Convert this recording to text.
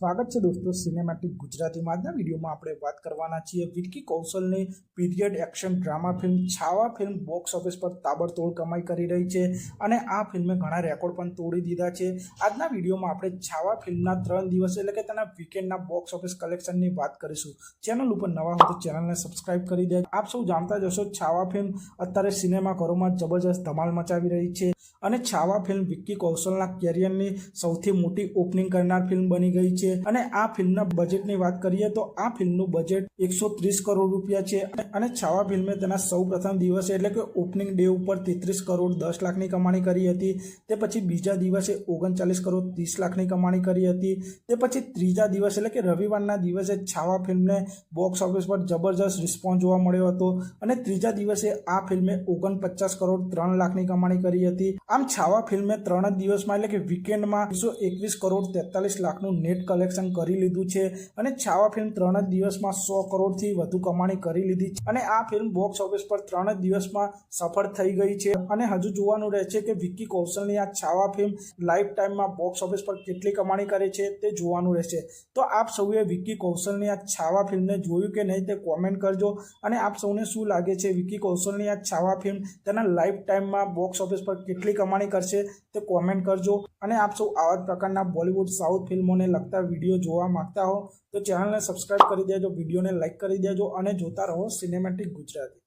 સ્વાગત છે દોસ્તો સિનેમેટિક ગુજરાતીમાં આજના વિડીયોમાં આપણે વાત કરવાના છીએ Vicky કૌશલની period action drama film Chhaava film box office પર તાબડતોડ કમાઈ કરી રહી છે અને આ ફિલ્મે ઘણા રેકોર્ડ પણ તોડી દીધા છે. આજના વિડીયોમાં આપણે છાવા ફિલ્મના ત્રણ દિવસ એટલે કે તેના વીકેન્ડના બોક્સ ઓફિસ કલેક્શનની વાત કરીશું. ચેનલ ઉપર નવા હોય તો ચેનલને સબસ્ક્રાઇબ કરી દે આપ સૌ જાણતા જશો છાવા ફિલ્મ અત્યારે સિનેમાઘરોમાં જબરજસ્ત ધમાલ મચાવી રહી છે અને છાવા ફિલ્મ વિક્કી કૌશલના કેરિયરની સૌથી મોટી ઓપનિંગ કરનાર ફિલ્મ બની ગઈ છે. અને આ ફિલ્મના બજેટની વાત કરીએ તો આ ફિલ્મનું બજેટ એકસો ત્રીસ કરોડ રૂપિયા છે. અને છાવા ફિલ્મે તેના સૌ પ્રથમ દિવસે એટલે કે ઓપનિંગ ડે ઉપર તેત્રીસ કરોડ દસ લાખની કમાણી કરી હતી. તે પછી બીજા દિવસે ઓગણચાલીસ કરોડ ત્રીસ લાખની કમાણી કરી હતી. તે પછી ત્રીજા દિવસ એટલે કે રવિવારના દિવસે છાવા ફિલ્મને બોક્સ ઓફિસ પર જબરજસ્ત રિસ્પોન્સ જોવા મળ્યો હતો. અને ત્રીજા દિવસે આ ફિલ્મે ઓગણપચાસ કરોડ ત્રણ લાખની કમાણી કરી હતી. આમ છાવા ફિલ્મે ત્રણ જ દિવસમાં એટલે કે વીકેન્ડમાં એકસો એકવીસ કરોડ તેતાલીસ લાખનું નેટ કલેક્શન કરી લીધું છે અને છાવા ફિલ્મ ત્રણ જ દિવસમાં સો કરોડથી વધુ કમાણી કરી લીધી છે. અને આ ફિલ્મ બોક્સ ઓફિસ પર ત્રણ જ દિવસમાં સફળ થઈ ગઈ છે. અને હજુ જોવાનું રહે છે કે વિક્કી કૌશલની આ છાવા ફિલ્મ લાઈફ ટાઈમમાં બોક્સ ઓફિસ પર કેટલી કમાણી કરે છે તે જોવાનું રહેશે. તો આપ સૌએ વિક્કી કૌશલની આ છાવા ફિલ્મને જોયું કે નહીં તે કોમેન્ટ કરજો. અને આપ સૌને શું લાગે છે વિક્કી કૌશલની આ છાવા ફિલ્મ તેના લાઈફ ટાઈમમાં બોક્સ ઓફિસ પર કેટલી કમાણી કરશે તે કોમેન્ટ કરજો. અને આપ સૌ આવા જ પ્રકારના બોલિવૂડ સાઉથ ફિલ્મોને લગતા વીડિયો જોવા માંગતા હો તો ચેનલને સબસ્ક્રાઇબ કરી દેજો, વિડીયોને લાઇક કરી દેજો અને જોતા રહો સિનેમેટિક ગુજરાતી.